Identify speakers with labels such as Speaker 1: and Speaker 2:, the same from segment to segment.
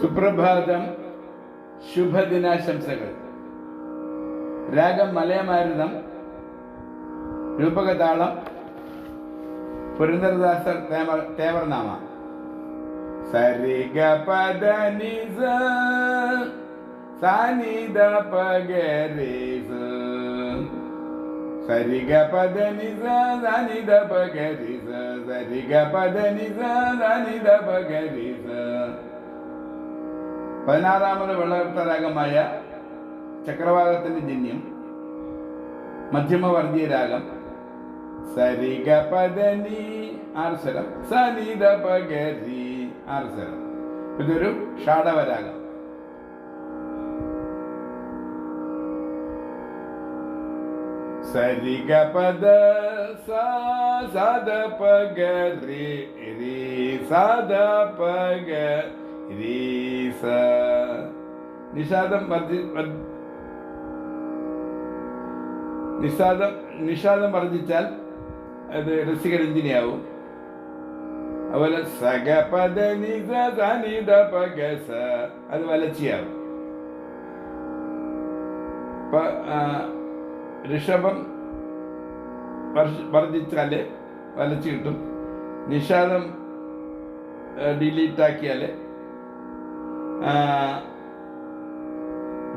Speaker 1: സുപ്രഭാതം ശുഭദിനാശംസകൾ. രാഗം മലയമാരുതം രൂപകതാളം പുരന്ദരദാസർ തേമ- തേവർനാമ. സരിഗ പദ നിസ സാനിദ പഗരിസ. സരിഗ പദ നിസ സാനിദ പഗരിസ. സരിഗ പദ നിസ സാനിദ പഗരിസ. പതിനാറാമത് വെള്ളകർത്തരാഗമായ ചക്രവാകത്തിന്റെ ജന്യം മധ്യമവർഗീയ രാഗം സരിഗ പദനി ആറ് സ്വരം സനിത പഗരി ആറ് സ്വരം ഇതൊരു ഷാഡവരാഗം സരിഗ പദ സദ പഗരി രി സദ പഗ നിഷാദം വർദ്ധി നിഷാദം നിഷാദം വർദ്ധിച്ചാൽ അത് രസികരഞ്ജിനിയാവും അതുപോലെ സഗപദ നിസ പഗസ അത് വലച്ചിയാവും ഋഷഭം വർജിച്ചാൽ വലച്ചു കിട്ടും. നിഷാദം ഡിലീറ്റ് ആക്കിയാൽ ആ,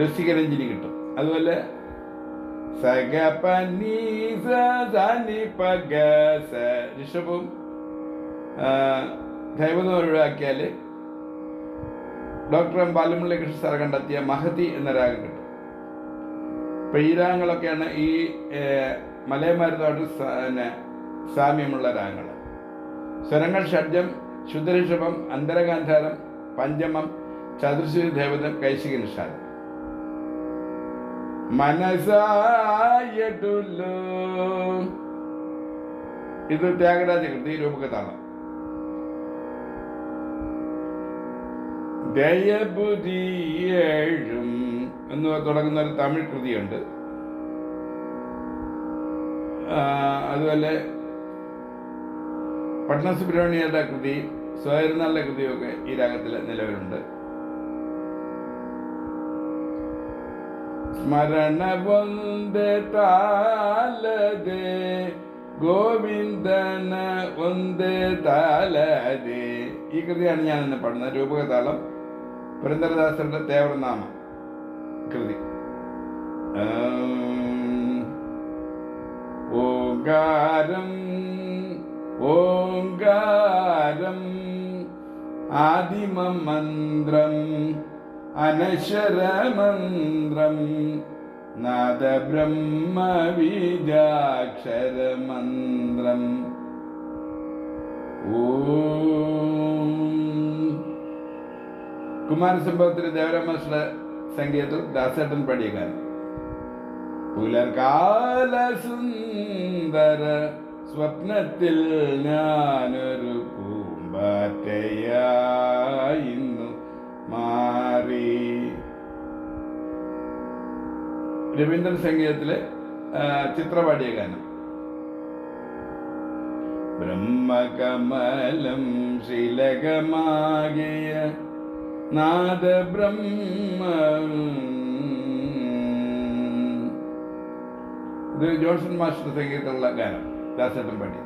Speaker 1: രസികരഞ്ജിനി കിട്ടും. അതുപോലെ ഋഷഭവും ദൈവതം ഒഴിവാക്കിയാൽ doctor M Balamurali Krishna sir കണ്ടെത്തിയ മഹതി എന്ന രാഗം കിട്ടും. ഇപ്പൊ ഈ രാഗങ്ങളൊക്കെയാണ് ഈ മലയമാരുന്നതായിട്ട് പിന്നെ സാമ്യമുള്ള രാഗങ്ങൾ സ്വരങ്ങൾ ഷഡ്ജം ശുദ്ധരിഷഭം അന്തരഗാന്ധാരം പഞ്ചമം ചതുർശ്രീ ദേവത കൈശിക നിഷാദം മനസായിട്ടുള്ളൂ. ഇത് ത്യാഗരാജ കൃതി രൂപകത്താണ് ദയബുദ്ധിയേഴും എന്ന് തുടങ്ങുന്ന ഒരു തമിഴ് കൃതിയുണ്ട്. അതുപോലെ പട്ന സുബ്രഹ്മണ്യയുടെ കൃതി സ്വയരുന്നാളുടെ കൃതിയൊക്കെ ഈ രാഗത്തിൽ നിലവിലുണ്ട്. ಸ್ಮರಣ ಒಂದೇ ತಾಲದೆ ഗോവിന്ദന ಒಂದೇ താലതെ ഈ കൃതിയാണ് ഞാൻ ഇന്ന് പാടുന്നത് രൂപകതാളം പുരന്ദരദാസരുടെ തേവർനാമ കൃതി ആം. ഓങ്കാരം ഓങ്കാരം ആദിമമന്ത്രം അനശ്വരമന്ത്രം നാദബ്രഹ്മബീജാക്ഷരമന്ത്രം ഓ. കുമാരസംഭവത്തിൽ ദേവരാമകൃഷ്ണ സംഗീതത്തിൽ ദാസേട്ടൻ പാടിയ പുലർകാല സുന്ദര സ്വപ്നത്തിൽ ഞാനൊരു പൂമ്പാറ്റയായിന്നു മാറി. രവീന്ദ്രൻ സംഗീതത്തിലെ ചിത്രപാടിയ ഗാനം. ബ്രഹ്മകമലം ശിലകമാകിയ നാദബ്രഹ്മ. ഇത് ജോൺസൺ മാസ്റ്റർ സംഗീതത്തിലുള്ള ഗാനം ദാസേട്ടൻ പാടി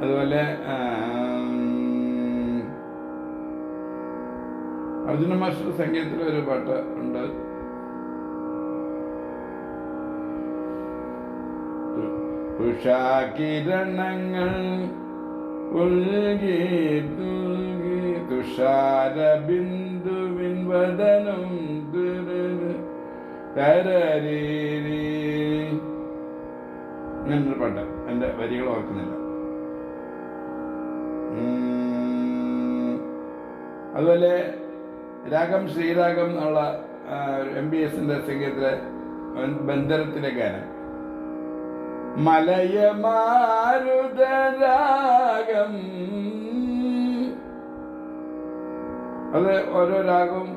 Speaker 1: അതുപോലെ അർജുന മാസ്റ്റർ സംഗീതത്തിൽ ഒരു പാട്ട് ഉണ്ട്. ഉഷാകിരണങ്ങൾ ഉൽകി വദനം ഞാനൊരു പാട്ട് എന്റെ വരികൾ ഓർക്കുന്നില്ല. അതുപോലെ രാഗം ശ്രീരാഗം എന്നുള്ള എം ബി എസിന്റെ സംഗീതത്തിലെ ബന്ധനത്തിലെ ഗാനം. മലയമാരുതരാഗം അത് ഓരോ രാഗവും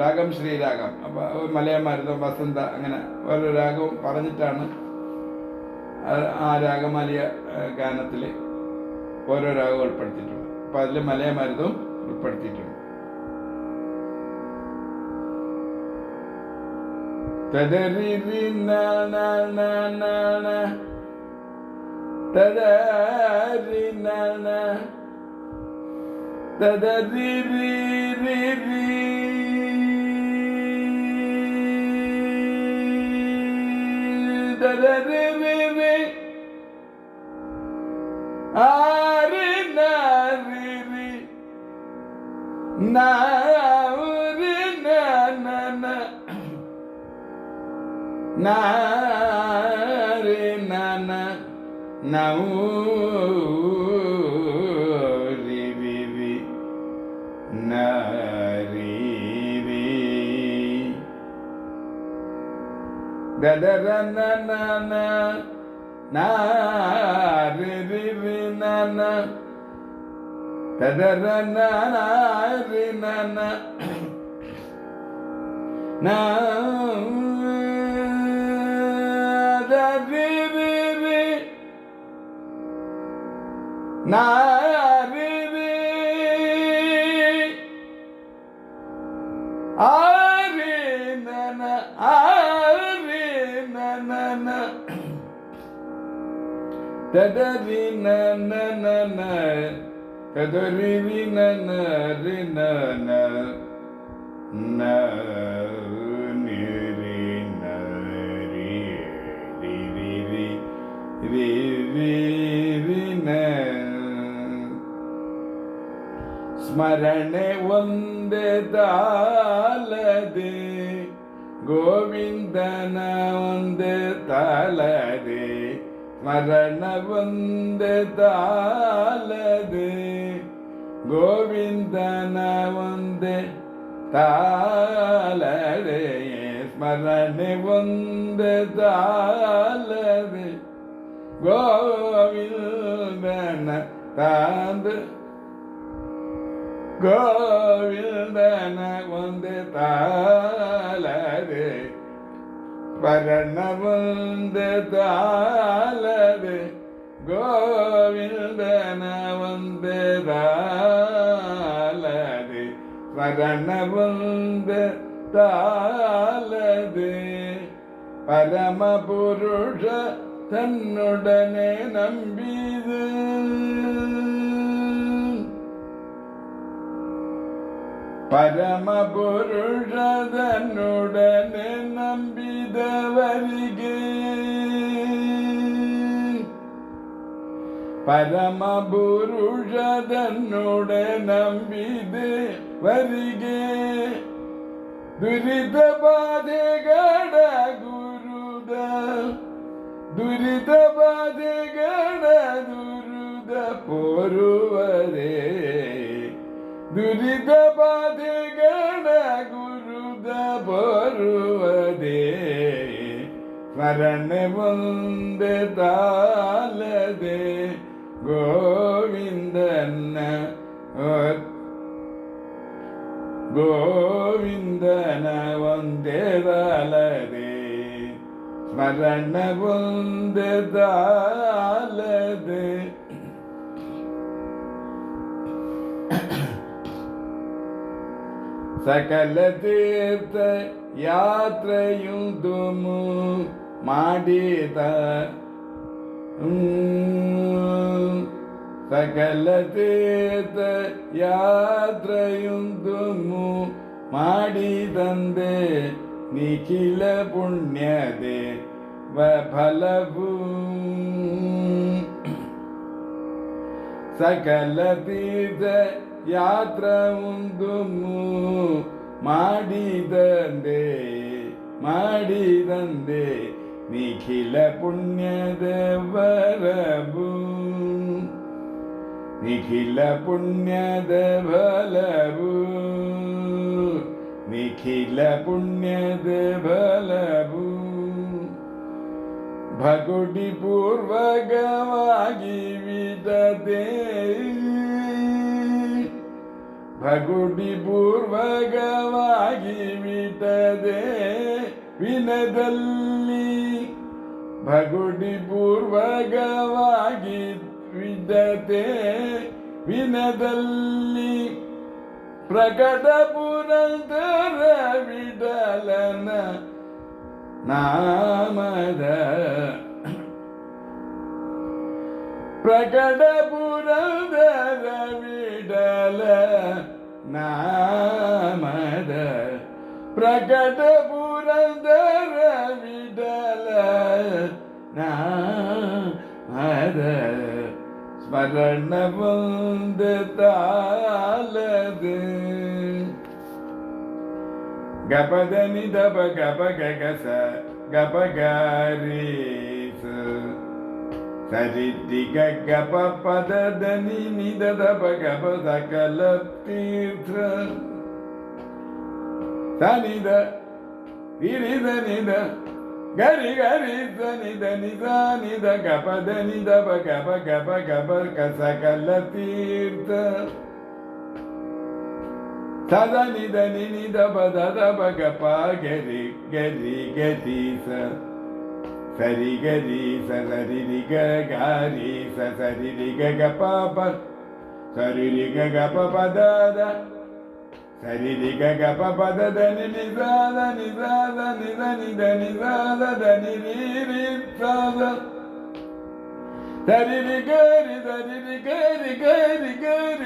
Speaker 1: രാഗം ശ്രീരാഗം. അപ്പൊ മലയമാരുതം വസന്ത അങ്ങനെ ഓരോ രാഗവും പറഞ്ഞിട്ടാണ് ആ രാഗമാലിയ ഗാനത്തിൽ ഓരോ രാഗവും ഉൾപ്പെടുത്തിയിട്ടുള്ളത്. അപ്പൊ അതിൽ മലയമാരുതവും ഉൾപ്പെടുത്തിയിട്ടുണ്ട്. തദരിരി ന ന ന ന ന. തദരി ന Na re na na na vivi narivi dadara nana na re re. Da da na na na na na re re na na. Da nare na na re nana nana na. ദദര നാരി നന തദരി നന നന. തദരി നന രി നന ന. നി. ಸ್ಮರಣೆ ಒಂದೇ ತಾಲದೆ ಗೋವಿಂದನ ಒಂದೇ ತಾಲದೆ ಸ್ಮರಣ ಒಂದೇ ತಾಲದೆ ಗೋವಿಂದನ ಒಂದೇ ತಾಲದೆ ಸ್ಮರಣೆ ಒಂದೇ ತಾಲದೆ ಗೋವಿಂದನ கோவிந்தன வந்து தாளது. பரண வந்து தாளது. கோவிந்தன வந்து தாளது. பரண வந்து தாளது. பரமபுருஷ தன்னுடனே நம்பிது. തന്നുടനെ നമ്പിത വരിക പുരുഷ തന്നുടനെ നമ്പിതവരികെ. പരമ പുരുഷ തന്നുടെ നമ്പിത് വരിക ദുരിതബാധകട ഗുരുത ദുരിതബാധകട ദുരിത പോരുവരേ ദുരിത ബാധികള ഗുരുദരുവതേ സ്മരണമുണ്ട് താലതേ. ഗോവിന്ദന ഗോവിന്ദന വന്ദേ താലതേ. ತಾಲದೆ ಸಕಲ ತೀರ್ಥ ಯಾತ್ರೆಯು ತುಮು ಮಾಡಿದ ಹ್ಮ್. സകല തീർത്ഥ യാത്രയുന്തുമു ಮಾಡಿದಂದೆ ನಿಖಿಲ ಪುಣ್ಯದೆ ಫಲವು ಸಕಲ ತೀರ್ಥ ಯಾತ್ರ ಉಂದುಮು ಮಾಡಿದಂದೆ ಮಾಡಿದಂದೆ ನಿಖಿಲ ಪುಣ್ಯದ ವರವು ನಿಖಿಲ ಪುಣ್ಯದ ಫಲವು ನಿಖಿಲ ಪುಣ್ಯದ ಫಲವು ಭಗುಡಿ ಪೂರ್ವಕವಾಗಿ ವಿದತೆ ಭಗುಡಿ ಪೂರ್ವಗವಾಗಿ ಬಿಟ್ಟದೆ ವಿನದಲ್ಲಿ. ಭಗುಡಿ ಪೂರ್ವಗವಾಗಿ ವಿದತೆ ವಿನದಲ್ಲಿ. ಪ್ರಕಟ ಪುರಂದರ ವಿಡಲನ ನಾಮದ. ಪ್ರಕಟ ಪುರಂದರ ವಿಡಲ ನಾಮದ ಪ್ರಕಟ ಪುರಂದರ ವಿಡಲ ನಾಮದ ಸ್ಮರಣ ಬಂದ ತಾಲದು ಗಪದ ನಿದಪ ಗಪ ಗಗಸ ಗಪ ಹರಿತಿ ಗಗಪ ಪದದ ನಿಧದ ಭಗಪದ ಸನಿದ, ಇರಿದ ನಿದ ಗರಿ ಗರಿ ಸನಿದ ನಿದ ನಿದ ಗಪದ ನಿದ ಗಪ ಗಪ ಗಪ ಕಸ ಕಲತೀರ್ಥ ಸದ ನಿದ ನಿನಿದ ಪದದ ಭಗಪ ಗರಿ ಗರಿ ಗತಿ ಸ సరి గరి సరి రిగ గారి సరి రిగ గప సరి రిగ గప పద సరి రిగ గప పద దని నిజాద నిజాద నిద నిద నిజాద దని రి సాద సరి రి గరి సరి రి గరి గరి గరి